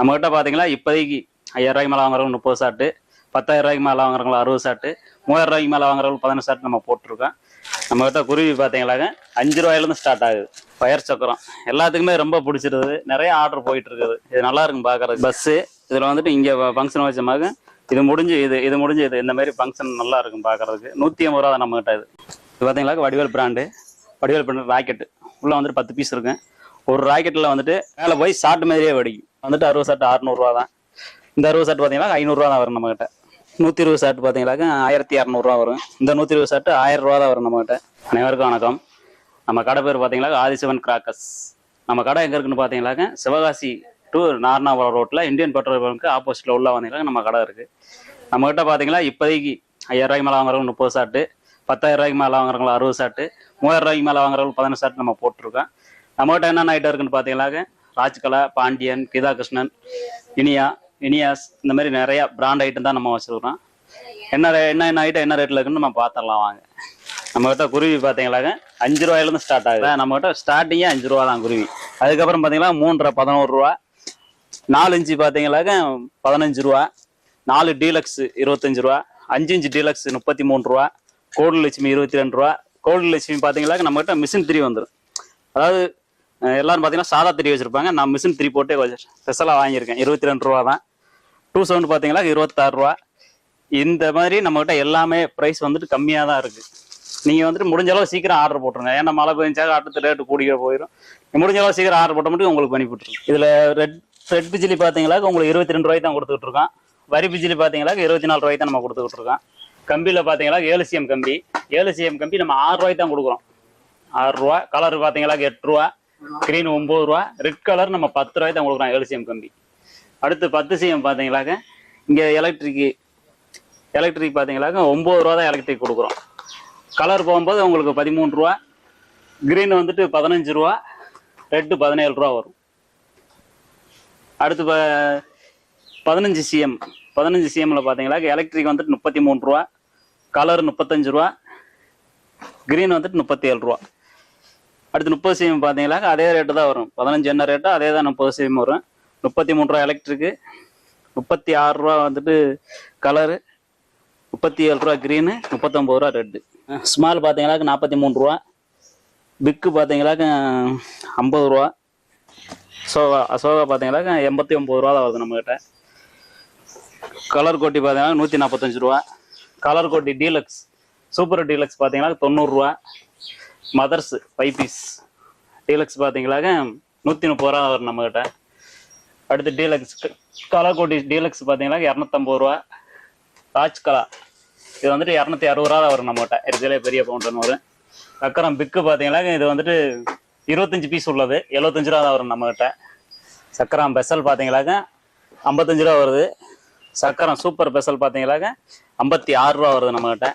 நம்மகிட்ட பார்த்தீங்கன்னா இப்போதைக்கு ஐயாயிரம் ரூபாய்க்கு மேலே வாங்குறவங்க முப்பது சாட்டு பத்தாயிரம் ரூபாய்க்கு மேலே வாங்குறவங்க அறுபது சாட்டு மூவாயிரம் ரூபாய்க்கு மேலே வாங்குறவங்க பதினஞ்சு சாட்டு நம்ம போட்டிருக்கோம். நம்மகிட்ட குருவி பார்த்தீங்களாங்க அஞ்சு ரூபாயிலேருந்து ஸ்டார்ட் ஆகுது. பயர் சக்கரம் எல்லாத்துக்குமே ரொம்ப பிடிச்சிருது நிறைய ஆர்டர் போயிட்டு இருக்குது இது நல்லா இருக்கும் பார்க்கறதுக்கு பஸ்ஸு இதில் வந்துட்டு இங்கே ஃபங்க்ஷன் வச்சமாக இது முடிஞ்சு இது இது முடிஞ்சு இது இந்த மாதிரி ஃபங்க்ஷன் நல்லா இருக்கும் பார்க்கறதுக்கு நூற்றி ஐம்பது ரூபா தான் நம்மகிட்ட இது. இது பார்த்தீங்களா Vadivel brand Vadivel brand rocket உள்ளே வந்துட்டு பத்து பீஸ் இருக்கும் ஒரு ராக்கெட்டில் வந்துட்டு மேலே போய் ஷார்ட் மாதிரியே வெடிக்கும். வந்துட்டு அறுபது ஷர்ட் அறுநூறுவா தான் இந்த அறுபது ஷர்ட் பார்த்தீங்கன்னா ஐநூறுரூவா தான் வரும் நம்மகிட்ட. நூற்றி இருபது ஷர்ட் பார்த்தீங்கன்னாக்கா ஆயிரத்தி இரநூறுவா வரும். இந்த நூற்றி இருபது ஷர்ட் ஆயிரம் ரூபா தான் வரும் நம்மகிட்ட. அனைவருக்கும் வணக்கம். நம்ம கடை பேர் பார்த்தீங்களா ஆதிசிவன் கிராக்கஸ் நம்ம கடை எங்கே இருக்குன்னு பார்த்தீங்கன்னாக்க சிவகாசி டு நார்னாவளம் ரோட்டில் இந்தியன் பெட்ரோல் பங்க்கு ஆப்போசிட்டில் உள்ள வந்தீங்கன்னா நம்ம கடை இருக்குது நம்மகிட்ட பார்த்தீங்கன்னா இப்போதைக்கு ஐயாயிரம் மேலே வாங்குறவங்க முப்பது ஷாட்டு பத்தாயிரம் ரூபாய்க்கு மேலே வாங்குறவங்க அறுபது ஷாட்டு மூவாயிரம் ரூபாய்க்கு மேலே வாங்குறவங்க பதினஞ்சு ஷாட் நம்ம போட்டிருக்கோம். நம்மகிட்ட என்னென்ன ஐட்டம் இருக்குன்னு பார்த்தீங்கன்னாக்க ராஜ்கலா பாண்டியன் கீதா கிருஷ்ணன் இனியா இனியாஸ் இந்த மாதிரி நிறைய பிராண்ட் ஐட்டம் தான் நம்ம வச்சுருக்கோம் என்ன என்ன என்ன ஐட்டம் என்ன ரேட்டில் இருக்குன்னு நம்ம பார்த்துடலாம் வாங்க. நம்மகிட்ட குருவி பார்த்தீங்களாக்க அஞ்சு ரூபாயிலேருந்து ஸ்டார்ட் ஆகுது. நம்மகிட்ட ஸ்டார்டிங்கே அஞ்சு ரூபா தான் குருவி. அதுக்கப்புறம் பார்த்தீங்கன்னா மூன்றரை பதினோரு ரூபா. நாலு இன்ச்சு பார்த்தீங்களாக்க பதினஞ்சு ரூபா. நாலு டீலக்ஸ் இருபத்தஞ்சு ரூபா. அஞ்சு இன்ச்சு டீலக்ஸ் முப்பத்தி மூணு ரூபா. கோடு லட்சுமி இருபத்தி ரெண்டு ரூபா. கோடு லட்சுமி பார்த்தீங்களாக்க நம்மகிட்ட மிஷின் த்ரீ வந்துடும் அதாவது எல்லாரும் பார்த்தீங்கன்னா சாதா திரி வச்சிருப்பாங்க. நான் மிஷின் திரி போட்டே ஸ்பெஷலாக வாங்கியிருக்கேன். இருபத்தி ரெண்டு ரூபா தான். டூ சவுண்ட் பார்த்தீங்களா இருபத்தாறு ரூபா. இந்த மாதிரி நம்மகிட்ட எல்லாமே ப்ரைஸ் வந்துட்டு கம்மியாக தான் இருக்குது நீங்கள் வந்துட்டு முடிஞ்ச அளவு சீக்கிரம் ஆர்டர் போட்டுருங்க. ஏன்னா மழை பெஞ்சாக அடுத்த ரேட்டு கூடிக்க போயிடும் முடிஞ்ச அளவு சீக்கிரம் ஆர்டர் போட்ட மட்டும் உங்களுக்கு பண்ணி போட்டுருங்க இதில் ரெட் ரெட் பிஜிலி பார்த்தீங்களா உங்களுக்கு இருபத்தி ரெண்டு ரூபாய்க்கு தான் கொடுத்துட்டு இருக்கோம். வரி பிஜிலி பார்த்தீங்களா இருபத்தி நாலு ரூபாய்க்கு தான் நம்ம கொடுத்துட்டு இருக்கோம். கம்பியில் பார்த்தீங்களா ஏழு சிஎம் கம்பி. ஏழு சிஎம் கம்பி நம்ம ஆறு ரூபாய்க்கு தான் கொடுக்குறோம். ஆறு ரூபா. கலர் பார்த்தீங்களா எட்டு ரூபா. கிரீன் ஒம்பது ரூபா ரெட் கலர் நம்ம பத்து ரூபாய்க்கு தான் கொடுக்குறோம் ஏழு சிஎம் கம்பி. அடுத்து பத்து சிஎம் பார்த்தீங்களாக்க இங்கே எலக்ட்ரிக்கு எலக்ட்ரிக் பார்த்தீங்களாக்க ஒம்பது ரூபா தான் எலக்ட்ரிக் கொடுக்குறோம். கலர் போகும்போது உங்களுக்கு பதிமூணு ரூபா கிரீன் வந்துட்டு பதினஞ்சு ரூபா ரெட்டு பதினேழு ரூபா வரும். அடுத்து ப- பதினஞ்சு சிஎம் பதினஞ்சு சிஎம்ல பார்த்தீங்களா எலக்ட்ரிக் வந்துட்டு முப்பத்தி மூணு ரூபா கலர் முப்பத்தஞ்சு ரூபா கிரீன் வந்துட்டு முப்பத்தி ஏழு ரூபா. அடுத்து முப்பது சிஎம் பார்த்தீங்களா அதே ரேட்டு தான் வரும். பதினஞ்சு என்ன ரேட்டோ அதே தான் முப்பது சிஎம் வரும். முப்பத்தி மூணு ரூபா எலக்ட்ரிக்கு முப்பத்தி ஆறு ரூபா வந்துட்டு கலரு முப்பத்தி ஏழு ரூபா க்ரீனு முப்பத்தொம்பது ரூபா ரெட்டு ஸ்மால் பார்த்தீங்களாக்க நாற்பத்தி மூணு ரூபா. பிக்கு பார்த்தீங்களாக்க ஐம்பது ரூபா. சோகா அசோகா பார்த்தீங்களாக்க எண்பத்தி ஒம்பது ரூபா தான் வருது நம்மக்கிட்ட கலர் கோட்டி பார்த்தீங்கன்னா நூற்றி நாற்பத்தஞ்சு ரூபா. கலர் கோட்டி டீலக்ஸ் சூப்பர் டீலக்ஸ் பார்த்தீங்கன்னா தொண்ணூறுரூவா மதர்ஸ் ஃபைவ் பீஸ் டீலக்ஸ் பார்த்தீங்களாக நூற்றி முப்பது ரூபா வரும் நம்மக்கிட்ட அடுத்து டீலக்ஸ் கலர் கோட்டி டீலக்ஸ் பார்த்தீங்கன்னா இரநூத்தம்பது ரூபா. ராஜ் கலா இது வந்துட்டு இரநூத்தி அறுபது ரூபா வரும் நம்மகிட்ட. இருக்கிறதுலே பெரிய பவுண்டன் வரும். சக்கரம் பிக்கு பார்த்தீங்கன்னா இது வந்துட்டு இருபத்தஞ்சு பீஸ் உள்ளது. எழுபத்தஞ்சு ரூபா தான் வரும் நம்மகிட்ட. சக்கரம் பெசல் பார்த்தீங்களாக்க ஐம்பத்தஞ்சு ரூபா வருது. சக்கரம் சூப்பர் பெசல் பார்த்தீங்களாக்க ஐம்பத்தி ஆறு ரூபா வருது நம்மகிட்ட.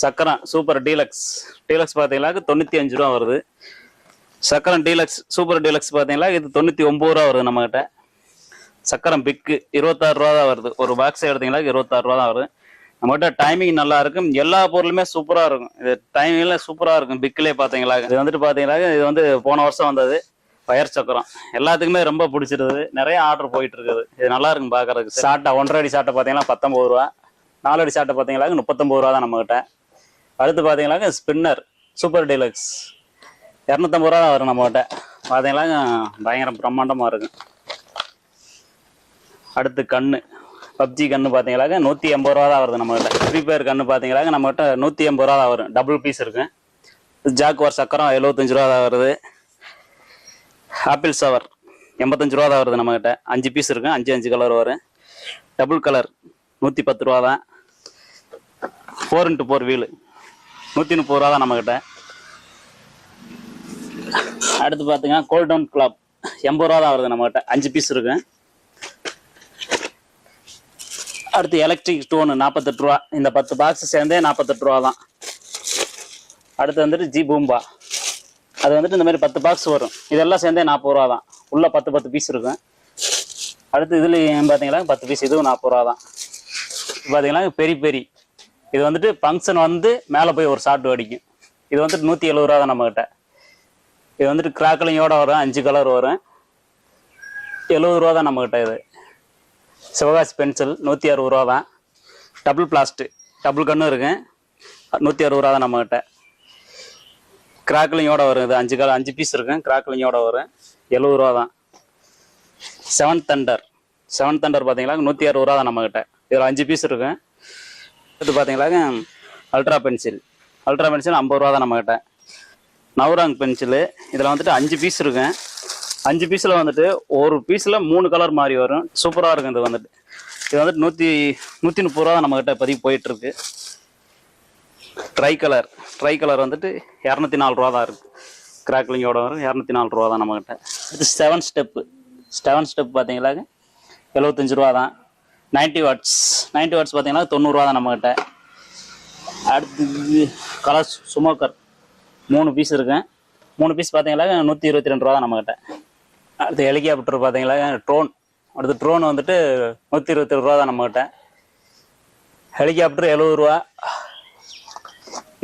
சக்கரம் சூப்பர் டீலக்ஸ் டீலக்ஸ் பார்த்தீங்களாக்க தொண்ணூற்றி அஞ்சு ரூபா வருது. சக்கரம் டீலக்ஸ் சூப்பர் டீலக்ஸ் பார்த்தீங்களா இது தொண்ணூற்றி ஒம்பது ரூபா வருது நம்மகிட்ட. சக்கரம் பிக்கு இருபத்தாறு ரூபா தான் வருது. ஒரு பாக்ஸ் எடுத்தீங்களா இருபத்தாறு ரூபா தான் வருது. நம்மகிட்ட டைமிங் நல்லா இருக்கும். எல்லா பொருளுமே சூப்பராக இருக்கும். இது டைமிங்ல சூப்பராக இருக்கும். பிக்கிலே பார்த்தீங்களா? இது வந்துட்டு பார்த்தீங்களா இது வந்து போன வருஷம் வந்தது. ஃபயர் சக்கரம். எல்லாத்துக்குமே ரொம்ப பிடிச்சிருது நிறைய ஆர்டர் போயிட்டு இருக்குது. இது நல்லா இருக்கும் பார்க்கறதுக்கு. சாட்டை ஒன்றரை அடி சாட்டை பார்த்தீங்கன்னா பத்தொம்பது ரூபா. நாலு அடி சாட்டை பார்த்தீங்களா முப்பத்தொம்பது ரூபா தான் நம்மகிட்ட. அடுத்து பாத்தீங்களா ஸ்பின்னர் சூப்பர் டீலக்ஸ் இரநூத்தம்பது ரூபா தான் வரும் நம்மகிட்ட. பாத்தீங்களா பயங்கர பிரம்மாண்டமாக இருக்கும். அடுத்து கண்ணு. பப்ஜி கண்ணு பார்த்தீங்களாக்க நூற்றி எண்பது ரூபா தான் வருது நம்மகிட்ட. ஃப்ரீ ஃபயர் கண்ணு பார்த்தீங்களாக்க நம்மகிட்ட நூற்றி எண்பது ரூபா தான் வரும் டபுள் பீஸ் இருக்கும் ஜாக்குவார் சக்கரம் எழுபத்தஞ்சு ரூபா தான் வருது. ஆப்பிள் சவர் எண்பத்தஞ்சு ரூபா தான் வருது நம்மகிட்ட. அஞ்சு பீஸ் இருக்கும் அஞ்சு அஞ்சு கலர் வரும். டபுள் கலர் நூற்றி பத்து ரூபா தான் ஃபோர் இன்ட்டு ஃபோர் வீலு நூற்றி முப்பது ரூபா தான் நம்மகிட்ட. அடுத்து பார்த்தீங்கன்னா கோல்டன் கிளப் எண்பது ரூபா தான் வருது நம்மக்கிட்ட அஞ்சு பீஸ் இருக்கு. அடுத்து எலக்ட்ரிக் ஸ்டோனு நாற்பத்தெட்டு ரூபா. இந்த பத்து பாக்ஸ் சேர்ந்தே நாற்பத்தெட்டு ரூபா தான். அடுத்து வந்துட்டு ஜி பூம்பா அது வந்துட்டு இந்த மாதிரி பத்து பாக்ஸ் வரும். இதெல்லாம் சேர்ந்தே நாற்பது ரூபா தான். உள்ள பத்து பத்து பீஸ் இருக்கும் அடுத்து இதுல பார்த்தீங்கன்னா பத்து பீஸ் இதுவும் நாற்பது ரூபா தான். பார்த்தீங்கன்னா பெரி பெரி. இது வந்துட்டு ஃபங்க்ஷன் வந்து மேலே போய் ஒரு ஷார்ட் அடிக்கும் இது வந்துட்டு நூற்றி எழுபது ரூபா தான் நம்மக்கிட்ட இது வந்துட்டு கிராக்கலிங்கோட வரும் அஞ்சு கலர் வரும். எழுபது ரூபா தான் நம்மக்கிட்ட இது. சிவகாசி பென்சில் நூற்றி அறுபது ரூபா தான். டபுள் பிளாஸ்ட் டபுள் கன்னும் இருக்கு. நூற்றி அறுபது ரூபா தான் நம்மக்கிட்ட கிராக்கலிங்கோட வரும் இது. அஞ்சு கலர் அஞ்சு பீஸ் இருக்கும் கிராக்கலிங்கோட வரும். எழுபது ரூபா தான். செவன் தண்டர் செவன் தண்டர் பார்த்தீங்களா நூற்றி அறுபது ரூபா தான் நம்மக்கிட்ட இதில் அஞ்சு பீஸ் இருக்கும் இது பார்த்தீங்களா அல்ட்ரா பென்சில் அல்ட்ரா பென்சில் ஐம்பது ரூபா தான் நம்மக்கிட்ட நவராங் பென்சிலு இதில் வந்துட்டு அஞ்சு பீஸ் இருக்கும் அஞ்சு பீஸில் வந்துட்டு ஒரு பீஸில் மூணு கலர் மாதிரி வரும். சூப்பராக இருக்கும் இது வந்துட்டு. இது வந்துட்டு நூற்றி நூற்றி முப்பது ரூபா தான் நம்மக்கிட்ட பதிவு போயிட்டுருக்கு. ட்ரை கலர் ட்ரை கலர் வந்துட்டு இரநூத்தி நாலு ரூபா தான் இருக்குது கிராக்லிங்கோட வரும். இரநூத்தி நாலு ரூபா தான் நம்மக்கிட்ட இது செவன் ஸ்டெப்பு செவன் ஸ்டெப் பார்த்தீங்களாங்க எழுபத்தஞ்சு ரூபா தான் நைன்ட்டி வாட்ஸ். நைன்ட்டி வாட்ஸ் பார்த்தீங்கன்னா தொண்ணூறுரூவா தான் நம்மக்கிட்ட அடுத்து கலர் சுமோக்கர். மூணு பீஸ் இருக்கேன். மூணு பீஸ் பார்த்தீங்களா நூற்றி இருபத்தி ரெண்டு ரூபா தான் நம்மக்கிட்ட அடுத்து ஹெலிகாப்டர் பார்த்தீங்களா ட்ரோன் அடுத்து ட்ரோன் வந்துட்டு நூற்றி இருபத்தி ரூபா தான் நம்மக்கிட்ட ஹெலிகாப்டர் எழுபது ரூபா.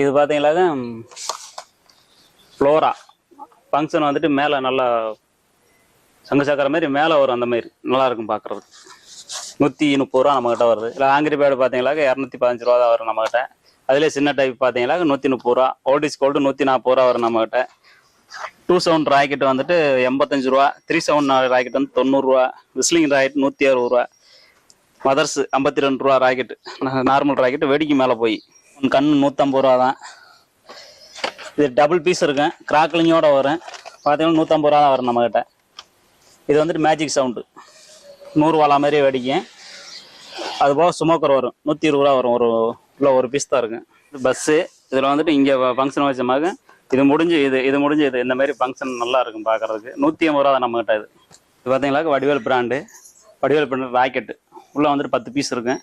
இது பார்த்தீங்களாக்க ஃப்ளோரா. ஃபங்க்ஷன் வந்துட்டு மேலே நல்லா சங்கு சாக்கிற மாதிரி மேலே வரும் அந்த மாதிரி. நல்லா இருக்கும் பார்க்குறது நூற்றி முப்பது ரூபா நம்மகிட்ட வருது. இல்லை ஆங்கிரி பேடு பார்த்தீங்களாக்க இரநூத்தி பதினஞ்சு ரூபா தான் வரும் நம்மக்கிட்ட அதிலே சின்ன டைப் பார்த்தீங்களா நூற்றி முப்பது ரூபா. ஓல்டிஸ் கோல்டு நூற்றி நாற்பது ரூபா வரும் நம்மக்கிட்ட டூ சவுண்ட் ராக்கெட் வந்துட்டு எண்பத்தஞ்சு ரூபா. த்ரீ சவுண்ட் ராக்கெட் வந்து தொண்ணூறுரூவா விஸ்லிங் ராக்கெட் நூற்றி அறுபது ரூபா. மதர்ஸ் ஐம்பத்தி ரெண்டு ரூபா ராக்கெட் நார்மல் ராக்கெட் வெடிக்கு மேலே போய். கண் நூற்றம்பது ரூபா தான். இது டபுள் பீஸ் இருக்கும் கிராக்லிங்கோட வரும். பார்த்தீங்கன்னா நூற்றம்பது ரூபா தான் வரும் நம்மக்கிட்ட இது வந்துட்டு மேஜிக் சவுண்டு நூறு வாழா மாதிரி வெடிக்கும் அது போக சுமோக்கர் வரும். நூற்றி இருபது ரூபா வரும். ஒரு இல்லை ஒரு பீஸ் தான் இருக்கும். பஸ்ஸு இதில் வந்துட்டு இங்கே ஃபங்க்ஷன் வச்சமாக இது முடிஞ்சு இது இது முடிஞ்சு இது இந்த மாதிரி ஃபங்க்ஷன் நல்லா இருக்கும் பார்க்குறதுக்கு நூற்றி ஐம்பது ரூபா தான் நம்மகிட்ட இது. இது பார்த்தீங்களா Vadivel brand Vadivel brand rocket உள்ளே வந்துட்டு பத்து பீஸ் இருக்கும்.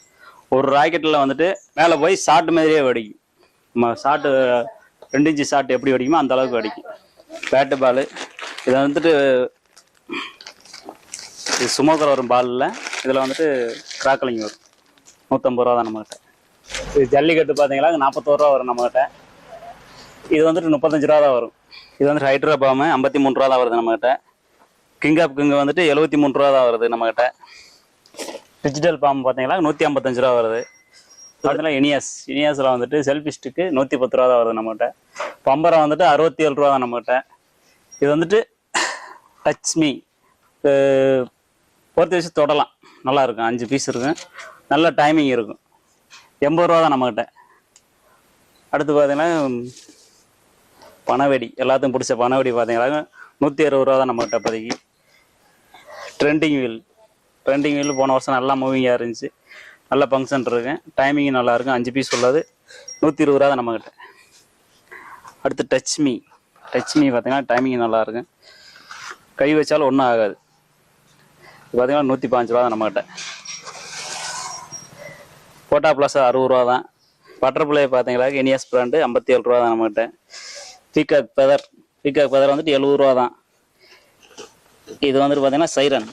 ஒரு ராக்கெட்டில் வந்துட்டு மேலே போய் ஷார்ட் மாதிரியே வெடிக்கும். நம்ம ஷார்ட்டு ரெண்டு இன்ச்சு ஷார்ட் எப்படி வெடிக்குமோ அந்த அளவுக்கு வெடிக்கும். பேட்டு பால் இதை வந்துட்டு இது சுமோக்கர் வரும் பாலில். இதில் வந்துட்டு கிராக்கலிங் வரும். நூற்றம்பது ரூபா தான் நம்மகிட்ட. இது ஜல்லிக்கட்டு பார்த்தீங்களா நாற்பத்தோரு ரூபா வரும் நம்மகிட்ட. இது வந்துட்டு முப்பத்தஞ்சு ரூபா தான் வரும். இது வந்துட்டு ஹைட்ரா பாம்பு ஐம்பத்தி மூணு ரூபா தான் வருது நம்மகிட்ட. கிங் ஆஃப் கிங் வந்துட்டு எழுபத்தி மூணு ரூபா தான் வருது நம்மகிட்ட. டிஜிட்டல் பாம்பு பார்த்தீங்களா நூற்றி ஐம்பத்தஞ்சு ரூபா வருது. பார்த்தீங்கன்னா இனியாஸ். இனியாஸில் வந்துட்டு செல்ஃபி ஸ்டிக்கு நூற்றி பத்து ரூபா தான் வருது நம்மகிட்ட. பம்பரம் வந்துட்டு அறுபத்தி ஏழு ரூபா தான் நம்மகிட்ட. இது வந்துட்டு டச் மீ பொறுத்த வச்சு தொடலாம். நல்லா இருக்கும். அஞ்சு பீஸ் இருக்கும். நல்ல டைமிங் இருக்கும். எண்பது ரூபா தான் நம்மக்கிட்ட அடுத்து பார்த்தீங்கன்னா பனவெடி. எல்லாத்தையும் பிடிச்ச பனவெடி பார்த்தீங்கன்னா நூற்றி அறுபது ரூபா தான் நம்மக்கிட்ட இப்போதைக்கு. ட்ரெண்டிங் வீல் ட்ரெண்டிங் வீல் போன வருஷம் நல்லா மூவிங்காக இருந்துச்சு. நல்ல ஃபங்க்ஷன் இருக்கு. டைமிங் நல்லாயிருக்கும் அஞ்சு பீஸ் உள்ளது. நூற்றி இருபது ரூபா தான் நம்மக்கிட்ட அடுத்து டச்மி டச்மி பார்த்தீங்கன்னா டைமிங் நல்லா இருக்கும். கை வச்சாலும் ஒன்றும் ஆகாது. இது பார்த்தீங்கன்னா நூற்றி பாஞ்சு ரூபா தான் நம்மக்கிட்ட போட்டா ப்ளஸ் அறுபது ரூபா தான். பட்டர்ஃப்ளை பார்த்தீங்களா இனியஸ் பிராண்டு ஐம்பத்தி ஏழு ரூபா தான் நம்மகிட்ட. பீகாக் பெதர் பீகாக் பெதர் வந்துட்டு எழுபது ரூபா தான். இது வந்துட்டு பார்த்தீங்கன்னா சைரன்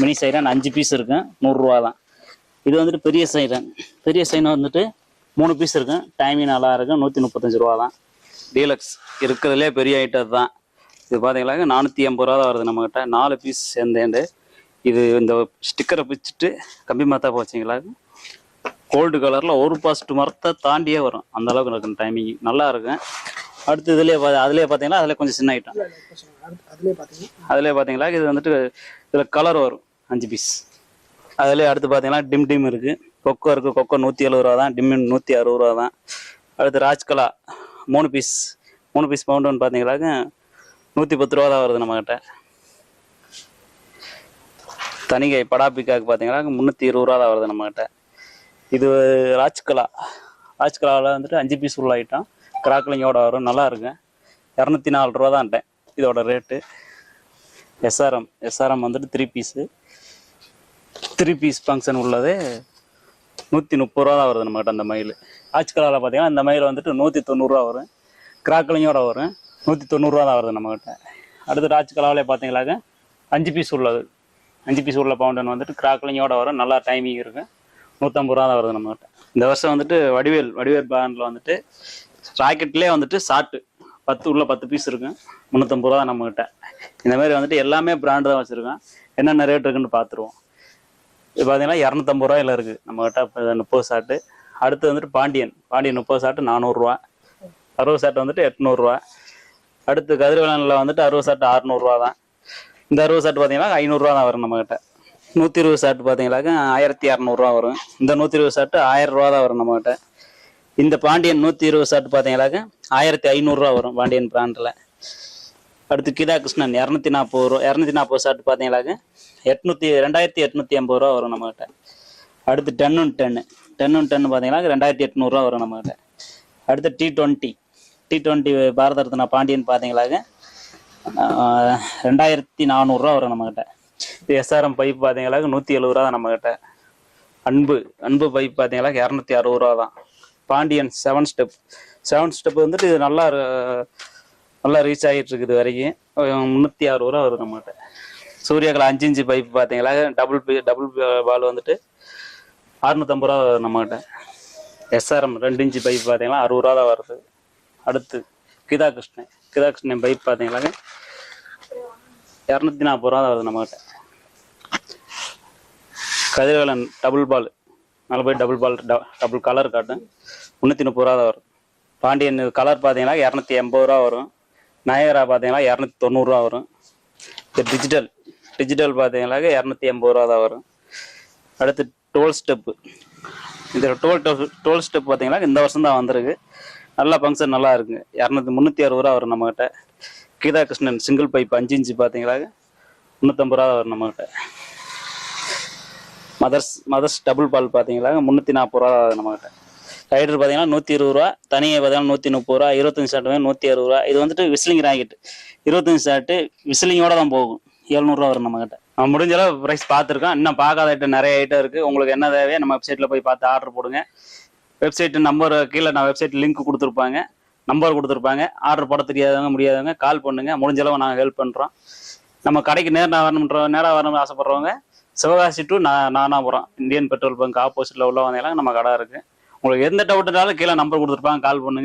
மினி சைரன் அஞ்சு பீஸ் இருக்கும் நூறுரூவா தான். இது வந்துட்டு பெரிய சைரன் பெரிய சைரன் வந்துட்டு மூணு பீஸ் இருக்கும் டைமிங் நல்லா இருக்கும் நூற்றி முப்பத்தஞ்சு ரூபா தான். டீலக்ஸ் இருக்கிறதுலே பெரிய ஐட்டம் தான். இது பார்த்தீங்களா நானூற்றி எண்பது ரூபா தான் வருது நம்மக்கிட்ட நாலு பீஸ் சேர்ந்தேண்டு. இது இந்த ஸ்டிக்கரை பிச்சுட்டு கம்பி மாத்தா போச்சிங்களா கோல்டு கலரில் ஒரு பாஸ்ட் மரத்தை தாண்டியே வரும். அந்த அளவுக்கு இருக்கும் டைமிங் நல்லா இருக்கும். அடுத்து இதுலேயே பா அதுலேயே பார்த்தீங்கன்னா அதில் கொஞ்சம் சின்ன ஐட்டம் அதுலேயே பார்த்தீங்கன்னா அதுலேயே பார்த்தீங்களா இது வந்துட்டு இதில் கலர் வரும். அஞ்சு பீஸ் அதுலேயே அடுத்து பார்த்தீங்கன்னா டிம் டிம் இருக்குது கொக்கோ இருக்குது கொக்கோ நூற்றி எழுபது ரூபா தான். டிம் நூற்றி அறுபது ரூபா தான். அடுத்து ராஜ்கலா. மூணு பீஸ் மூணு பீஸ் பவுண்டுன்னு பார்த்தீங்களாக்க நூற்றி பத்து ரூபா தான் வருது நம்மக்கிட்ட தனிகை படாபிக்காவுக்கு பார்த்தீங்கன்னா முந்நூற்றி இருபது ரூபா தான் வருது நம்மக்கிட்ட இது ராஜ்கலா. ராஜ்கலாவில் வந்துட்டு அஞ்சு பீஸ் உள்ள ஐட்டம் கிராக்லிங்கோட வரும் நல்லா இருக்கும். இரநூத்தி நாலு ரூபா தான்ட்டேன் இதோட ரேட்டு எஸ்ஆர்எம் எஸ்ஆர்எம் வந்துட்டு three piece three piece function உள்ளது. நூற்றி முப்பது ரூபா தான் வருது நம்மகிட்ட அந்த மயில் ராஜ்கலாவில் பார்த்தீங்கன்னா இந்த மயில் வந்துட்டு நூற்றி தொண்ணூறுரூவா வரும். கிராக்கலிங்கோட வரும். நூற்றி தொண்ணூறுரூவா தான் வருது நம்மகிட்ட. அடுத்து ராஜ்கலாவிலே பார்த்தீங்களாக்க அஞ்சு பீஸ் உள்ளது. அஞ்சு பீஸ் உள்ள பவுண்டன் வந்துட்டு கிராக்லிங்கோட வரும். நல்லா டைமிங் இருக்கும். நூற்றம்பது ரூபா தான் வருது நம்மகிட்ட. இந்த வருஷம் வந்துட்டு வடிவேல் வடிவேல் பேண்டில் வந்துட்டு ராக்கெட்லேயே வந்துட்டு ஷார்ட்டு பத்து உள்ள பத்து பீஸ் இருக்கும். முந்நூற்றம்பது ரூபா தான் நம்மகிட்ட. இந்த மாதிரி வந்துட்டு எல்லாமே பிராண்டு தான் வச்சுருக்கோம் என்னென்ன ரேட் இருக்குன்னு பார்த்துருவோம் இது பார்த்தீங்கன்னா இரநூத்தம்பது ரூபாயில இருக்குது நம்மக்கிட்ட இப்போ முப்பது ஷாட்டு அடுத்து வந்துட்டு பாண்டியன். பாண்டியன் முப்பது ஷாட்டு நானூறுரூவா அறுபது ஷாட் வந்துட்டு எட்நூறுரூவா அடுத்து கதிரவலனில் வந்துட்டு அறுபது ஷாட் அறுநூறுவா தான். இந்த அறுபது ஷர்ட் பார்த்தீங்கன்னா ஐநூறுரூவா தான் வரும் நம்மக்கிட்ட நூற்றி இருபது ஷர்ட் பார்த்தீங்கன்னாக்கா ஆயிரத்தி இரநூறுவா வரும். இந்த நூற்றி இருபது ஷாட்டு ஆயிரம் ரூபா தான் வரும் நம்மக்கிட்ட இந்த பாண்டியன் நூற்றி இருபது ஷர்ட் பார்த்தீங்கன்னாக்கா ஆயிரத்தி ஐநூறுரூவா வரும் பாண்டியன் பிராண்டில் அடுத்து கிதா கிருஷ்ணன் இரநூத்தி நாற்பது ரூபா இரநூத்தி நாற்பது ஷர்ட் பார்த்தீங்கன்னாக்கா எட்நூற்றி ரெண்டாயிரத்தி எட்நூற்றி ஐம்பது ரூபா வரும் நம்மகிட்ட. அடுத்து டென்னு டென்னு டென்னு டென்னு பார்த்தீங்கன்னா ரெண்டாயிரத்தி எட்நூறுரூவா வரும் நம்மகிட்ட. அடுத்து T twenty T twenty Bharat Ratna Pandian பார்த்தீங்கன்னாக்க ரெண்டாயிரத்தி நானூறுரூவா வரும் நம்மக்கிட்ட இது எஸ்ஆர்எம் பைப் பார்த்தீங்கன்னாக்க நூற்றி எழுபது ரூபா தான் நம்மக்கிட்ட அன்பு அன்பு பைப் பார்த்தீங்கன்னா இரநூத்தி அறுபது ரூபா தான். Pandian seven step seven step வந்துட்டு இது நல்லா நல்லா ரீச் ஆகிட்டு இருக்குது வரைக்கும். முந்நூற்றி அறுபது ரூபா வருது நம்மகிட்ட. சூரியகலா அஞ்சு இன்ச்சு பைப் பார்த்தீங்களா டபுள் பி டபுள் பால் வந்துட்டு அறுநூத்தம்பது ரூபா வரும் நம்மகிட்ட. எஸ்ஆர்எம் ரெண்டு இன்ச்சு பைப் பார்த்தீங்கன்னா அறுபது ரூபா தான் வருது. அடுத்து கிதா கிருஷ்ணன் கிதா கிருஷ்ணன் பைப் பார்த்தீங்களாங்க இரநூத்தி நாற்பது ரூபா தான் வருது நம்மகிட்ட. கதிர்வேலன் டபுள் பால் நல்ல போய் டபுள் பால் டபுள் கலர் காட்டும் முந்நூற்றி முப்பது ரூபா தான் வரும். பாண்டியன் கலர் பார்த்தீங்கன்னா இரநூத்தி எண்பது ரூபா வரும். நயகரா பார்த்தீங்கன்னா இரநூத்தி தொண்ணூறுரூவா வரும். இது டிஜிட்டல் டிஜிட்டல் பார்த்தீங்கன்னாக்க இரநூத்தி எண்பது ரூபா தான் வரும். அடுத்து டோல் ஸ்டெப்பு இந்த டோல் டோல் ஸ்டெப் பார்த்தீங்கன்னா இந்த வருஷம் தான் வந்திருக்கு. நல்லா ஃபங்க்ஷன் நல்லா இருக்குங்க. இரநூத்தி முந்நூற்றி அறுபது ரூபா வரும் நம்மகிட்ட. கீதா கிருஷ்ணன் சிங்கிள் பைப் அஞ்சு இன்ச்சு பார்த்தீங்களா முந்நூற்றம்பது ரூபா வரும் நம்மகிட்ட. மதர்ஸ் மதர்ஸ் டபுள் பால் பார்த்தீங்களா முந்நூற்றி நாற்பது ரூபா ஆகுது நம்மகிட்ட. ரைடர் பார்த்தீங்கன்னா நூற்றி இருபது ரூபா தனியாக பார்த்தீங்கன்னா நூற்றி முப்பது ரூபா இருபத்தஞ்சு ஷாட்டு நூற்றி அறுபது ரூபா. இது வந்துட்டு விசிலிங் ராக்கெட் இருபத்தஞ்சு ஷாட்டு விசிலிங்கோட தான் போகும். எழுநூறுவா வரும் நம்மகிட்ட. நம்ம முடிஞ்ச அளவு ப்ரைஸ் பார்த்துருக்கோம். இன்னும் பார்க்காத ஐட்டம் நிறைய ஐட்டம் இருக்குது உங்களுக்கு என்ன தேவையோ நம்ம வெப்சைட்டில் போய் பார்த்து ஆர்டர் போடுங்க. வெப்சைட் நம்பர் கீழே நான் வெப்சைட் லிங்க் கொடுத்துருப்பாங்க. நம்பர் கொடுத்துருப்பாங்க. ஆர்டர் போட தெரியாதவங்க முடியாதவங்க கால் பண்ணுங்க. முடிஞ்சளவு நாங்கள் ஹெல்ப் பண்ணுறோம் நம்ம கடைக்கு நேரம் வரணுன்ற நேராக வரணும்னு ஆசைப்படுறவங்க சிவகாசி டு நான் நானாபுரம். இந்தியன் பெட்ரோல் பங்க் ஆப்போசிட்டில் உள்ள வந்தாலும் நம்ம கடை இருக்குது உங்களுக்கு எந்த டவுட்னாலும் கீழே நம்பர் கொடுத்துருப்பாங்க. கால் பண்ணுங்க.